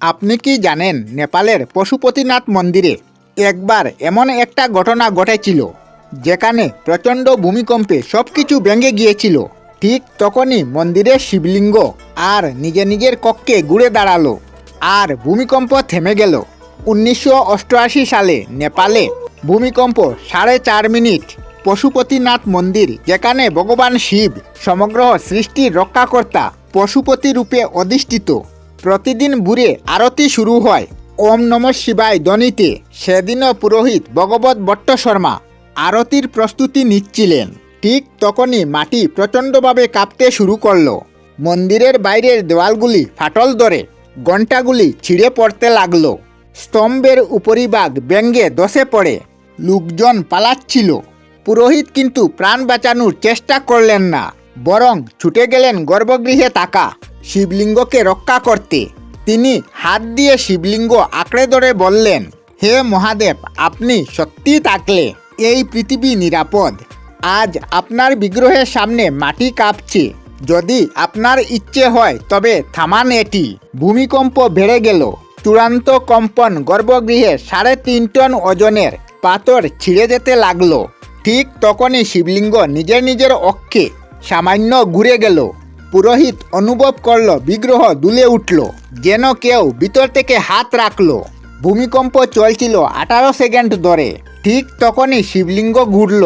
আপনি কি জানেন নেপালের পশুপতিনাথ মন্দিরে একবার এমন একটা ঘটনা ঘটেছিল, যেখানে প্রচণ্ড ভূমিকম্পে সব কিছু ভেঙে গিয়েছিল। ঠিক তখনই মন্দিরের শিবলিঙ্গ আর নিজে নিজের কক্ষে ঘুরে দাঁড়াল আর ভূমিকম্প থেমে গেল। উনিশশো অষ্টআশি সালে নেপালে ভূমিকম্প সাড়ে চার মিনিট পশুপতিনাথ মন্দির, যেখানে ভগবান শিব সমগ্র সৃষ্টির রক্ষাকর্তা পশুপতি রূপে অধিষ্ঠিত। প্রতিদিন বুড়ে আরতি শুরু হয়। ওম নম শিবায় ধ্বনিতে সেদিনও পুরোহিত ভগবত ভট্ট শর্মা আরতির প্রস্তুতি নিচ্ছিলেন। ঠিক তখনই মাটি প্রচণ্ডভাবে কাঁপতে শুরু করল। মন্দিরের বাইরের দেওয়ালগুলি ফাটল ধরে ঘণ্টাগুলি ছিঁড়ে পড়তে লাগল। স্তম্ভের উপরিভাগ ব্যঙ্গে দশে পড়ে। লোকজন পালাচ্ছিল। পুরোহিত কিন্তু প্রাণ বাঁচানোর চেষ্টা করলেন না, বরং ছুটে গেলেন গর্ভগৃহে তাকা শিবলিঙ্গকে রক্ষা করতে। তিনি হাত দিয়ে শিবলিঙ্গ আঁকড়ে ধরে বললেন, হে মহাদেব, আপনি সত্যি থাকলে এই পৃথিবী নিরাপদ। আজ আপনার বিগ্রহের সামনে মাটি কাঁপছে। যদি আপনার ইচ্ছে হয়, তবে থামান এটি। ভূমিকম্প বেড়ে গেল। চূড়ান্ত কম্পন গর্ভগৃহে সাড়ে তিন টন ওজনের পাথর ছিঁড়ে যেতে লাগল। ঠিক তখনই শিবলিঙ্গ নিজের নিজের অক্ষে সামান্য ঘুরে গেল। পুরোহিত অনুভব করল, বিগ্রহ দুলে উঠল, যেন কেউ ভিতর থেকে হাত রাখল। ভূমিকম্প চলছিল আঠারো সেকেন্ড ধরে। ঠিক তখনই শিবলিঙ্গ ঘুরল।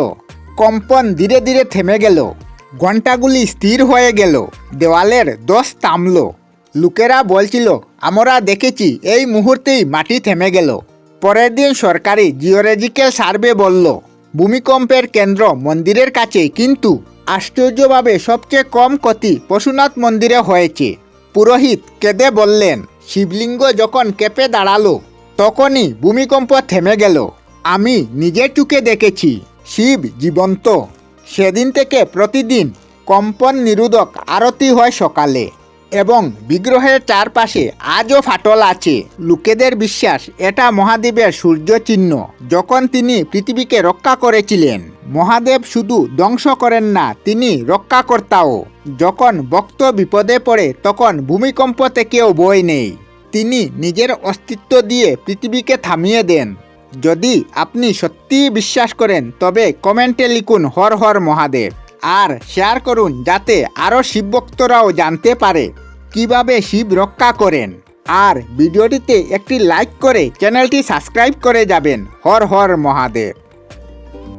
কম্পন ধীরে ধীরে থেমে গেল। ঘণ্টাগুলি স্থির হয়ে গেল। দেওয়ালের দশ থামল। লোকেরা বলছিল, আমরা দেখেছি, এই মুহূর্তেই মাটি থেমে গেল। পরের দিন সরকারি জিওলজিক্যাল সার্ভে বলল, ভূমিকম্পের কেন্দ্র মন্দিরের কাছে কিন্তু আশ্চর্যভাবে সবচেয়ে কম ক্ষতি পশুনাথ মন্দিরে হয়েছে। পুরোহিত কেঁদে বললেন, শিবলিঙ্গ যখন কেঁপে দাঁড়াল, তখনই ভূমিকম্প থেমে গেল। আমি নিজের চুকে দেখেছি, শিব জীবন্ত। সেদিন থেকে প্রতিদিন কম্পন নিরোধক আরতি হয় সকালে এবং বিগ্রহের চারপাশে আজও ফাটল আছে। লোকেদের বিশ্বাস, এটা মহাদেবের সূর্য চিহ্ন যখন তিনি পৃথিবীকে রক্ষা করেছিলেন। মহাদেব শুধু ধ্বংস করেন না, তিনি রক্ষাকর্তাও। যখন ভক্ত বিপদে পড়ে, তখন ভূমিকম্প থেকেও বই নেই। তিনি নিজের অস্তিত্ব দিয়ে পৃথিবীকে থামিয়ে দেন। যদি আপনি সত্যিই বিশ্বাস করেন, তবে কমেন্টে লিখুন, হর হর মহাদেব। আর শেয়ার করুন, যাতে আরও শিবভক্তরাও জানতে পারে কীভাবে শিব রক্ষা করেন। আর ভিডিওটিতে একটি লাইক করে চ্যানেলটি সাবস্ক্রাইব করে যাবেন। হর হর মহাদেব।